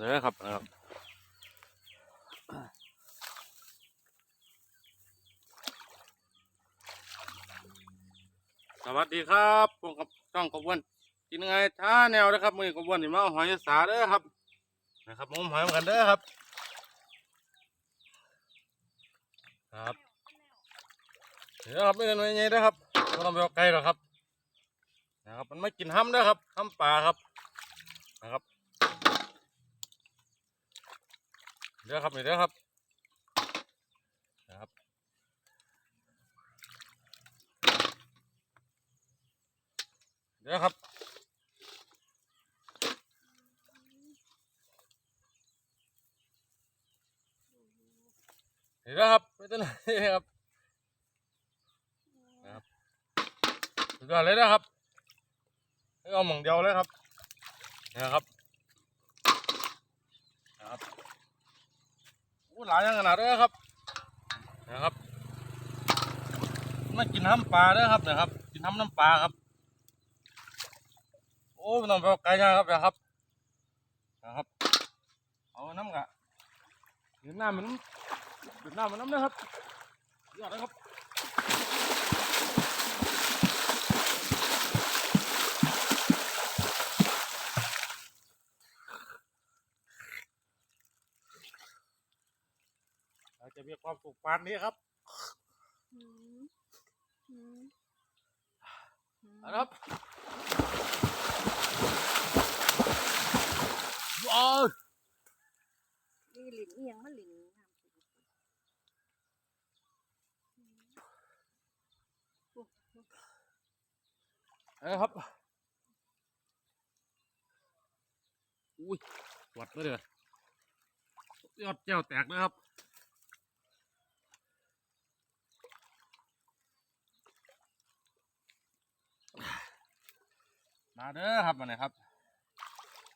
เด้อครับนะครับสวัสดีครับผมกับช่องกบวนกินไงท้าแนวนะครับมือกบวนนี่มาเอาหอยสาเด้อครับนะครับผมหอยเหมือนกันเด้อครับ ครับเดี๋ยวครับไม่เป็นไรไงเด้อครับไม่ต้องไปเอาไกลหรอกครับนะครับ มันไม่กินห้ำเด้อครับห้ำปลาครับนะครับ เดี๋ยวครับเดี๋ยวครับนะครับเดี๋ยวครับเดี๋ยวครับไม่ต้องเลยครับนะครับสุดยอดเลยนะครับเอาหม่องเดียวเลยครับนะครับ อู้ หลายอย่างขนาดเด้อครับนะครับมากินห้ำปลาด้วยครับนะครับ กินห้ำน้ำปลาครับ โอ้ยน้องไปเอาไกลนะครับนะครับนะครับ เอาน้ำกะเดือดน้ำมันเดือดน้ำมันน้ำนะครับยอดนะครับเรา จะมีความสุขปานนี้ครับอืมอืมอืมเอาละครับว้าวนี่หลินเอียงมาหลินน้ำสิเอาละครับอุ้ยหวัดเลยเด้อยอดแก้วแตกเลยครับ มาเด้อครับมาเนี่ยครับ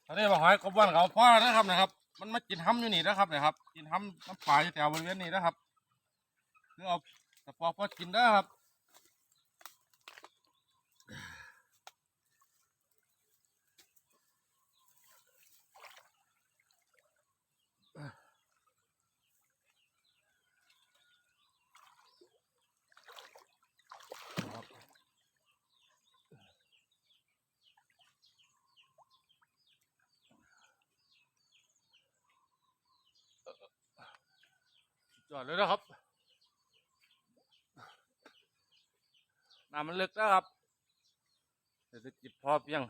ตอนนี้มาหอยกบวันเขาพ่อแล้วนะครับนะครับ มันมากินห้ำอยู่นี่นะครับนะครับ กินห้ำน้ำปลาอยู่แถวบริเวณนี้นะครับคือเอาแต่พอพอกินได้ครับ จอดเลยนะครับน้ำมันลึกนะครับเศรษฐกิจพอเพียง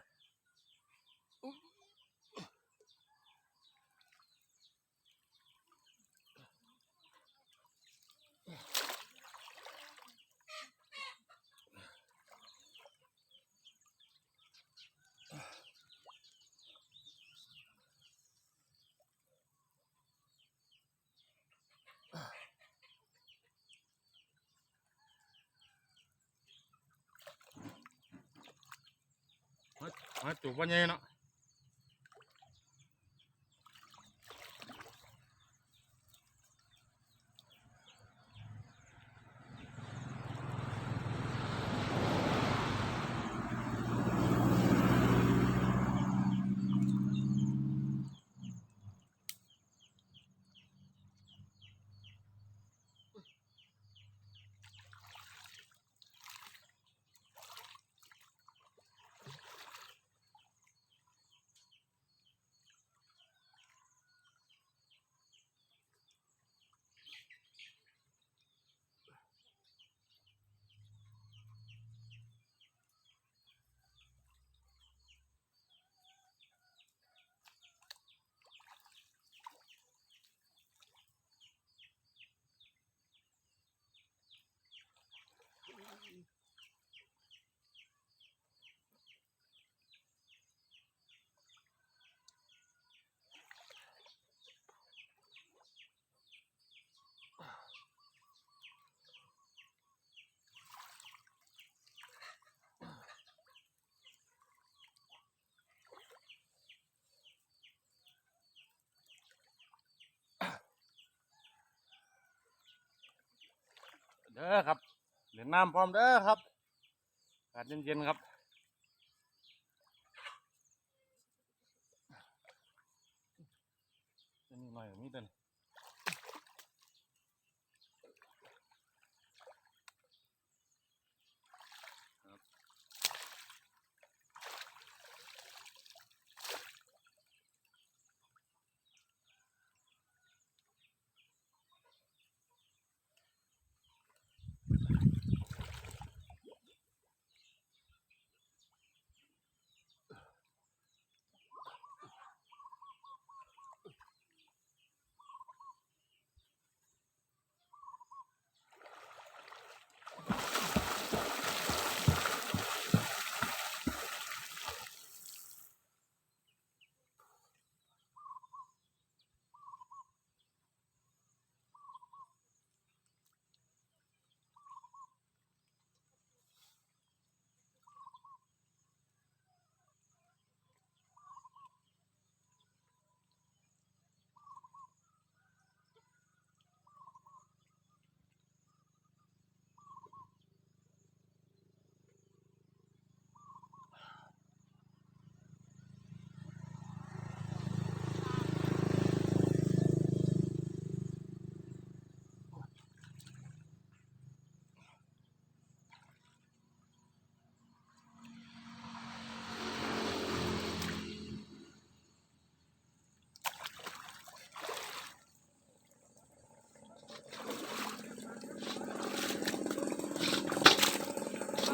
มาจูบวันยังเนาะ เด้อครับเหลือน้ำพร้อมเด้อครับอากาศเย็นๆครับหน่อยมีเดิ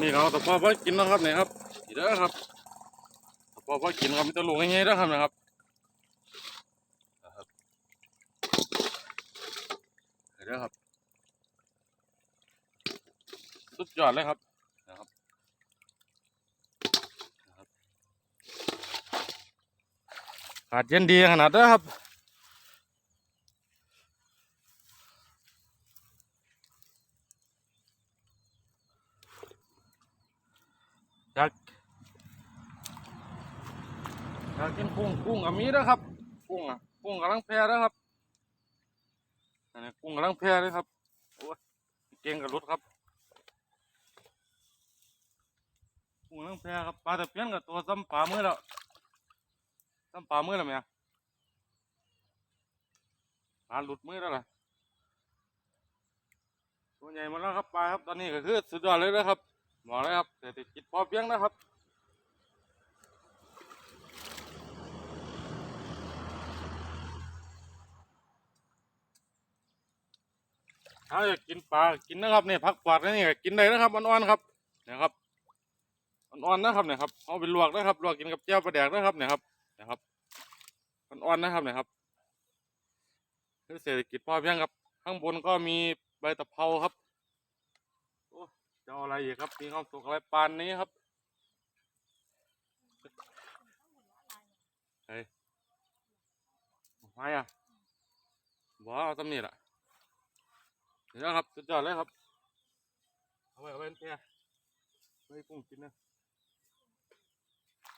นี่เขาแต่พอพอกินนะครับเนี่ยครับอีเด้ครับแต่พอพอกินครับมันจะลูกง่ายๆนะครับนะครับนะครับอีเด้อครับสุดยอดเลยครับนะครับนะครับขาดเย็นดีขนาดเด้อครับ อยาก อยากกินกุ้งกุ้งกับมีนะครับ กุ้งอะกุ้งกำลังแพร่แล้วครับอันนี้กุ้งกำลังแพร่เลยครับโอ้ยเก่งกับรถครับกุ้งกำลังแพร่ครับปลาตะเพียนกับตัวซ้ำปลามือแล้วซ้ำปลามือแล้วไหมปลาหลุดมือแล้วล่ะตัวใหญ่มาแล้วครับปลาครับตอนนี้ก็คือสุดยอดเลยนะครับบอกเลยครับเศรษฐกิจพอเพียงนะครับ ถ้าอยากกินปลากินนะครับเนี่ยผักปอดนี่ก็กินได้นะครับอ่อนๆครับเนี่ยครับอ่อนๆนะครับเนี่ยครับเอาไปลวกนะครับลวกกินกับเจียวปลาแดกนะครับเนี่ยครับนะครับอ่อนๆนะครับเนี่ยครับคือเศรษฐกิจพอเพียงครับ ข้างบนก็มีใบตะเภาครับโอ้จะเอาอะไรอีกครับมีความสุขอะไรปานนี้ครับเฮ้ยไม่อะบอกเอาตำหนิละ เดี๋ยวครับสุดยอดเลยครับ เอาไว้เอาไว้เตี้ยไว้กุ้งกินนะ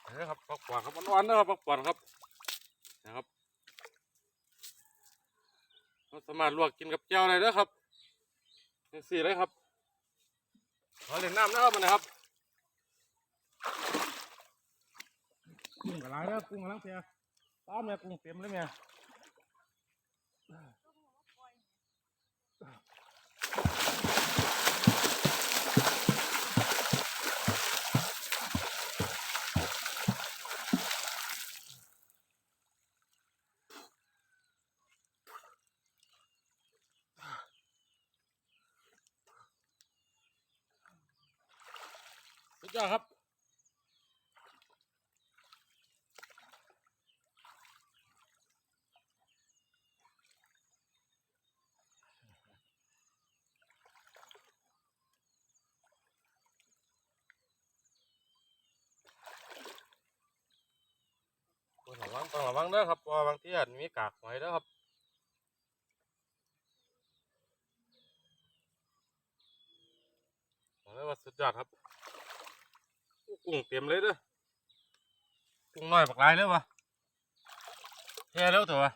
เฮ้ยครับปักปอดครับอ่อนๆนะครับปักปอดครับนะครับเราสามารถลวกกินกับเจียวได้เลยครับจังสี่เลยครับขอเล่นน้ำนะครับมันนะครับกุ้งกระไรแล้วกุ้งกำลังเสียตามเนี่ยกุ้งเต็มเลยเนี่ย ยอดครับระวังต้องระวังเด้อครับเพราะว่าบางทีอาจมีกากหอยเด้อครับบอกเลยว่าสุดยอดครับ กุ้งเต็มเลยด้วอกุ้งน้อยปักลายเลยวะเฮ้ยแล้วเถอะวะ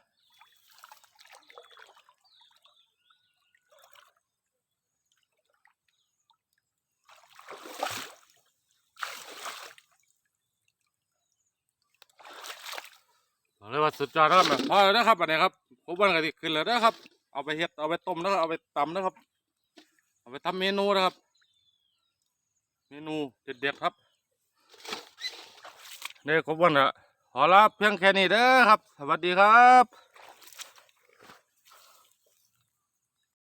เรียกว่าสุดยอดนะครับพอแล้วนะครับอันนี้ครับผมวันกันที่ขึ้นแล้วนะครับ เอาไปเห็ดเอาไปต้มนะครับเอาไปตำนะครับ เอาไปทำเมนูนะครับ เมนูเด็ดๆครับ เด็กกบวันอะขอลาเพียงแค่นี้เด้อครับ สวัสดีครับ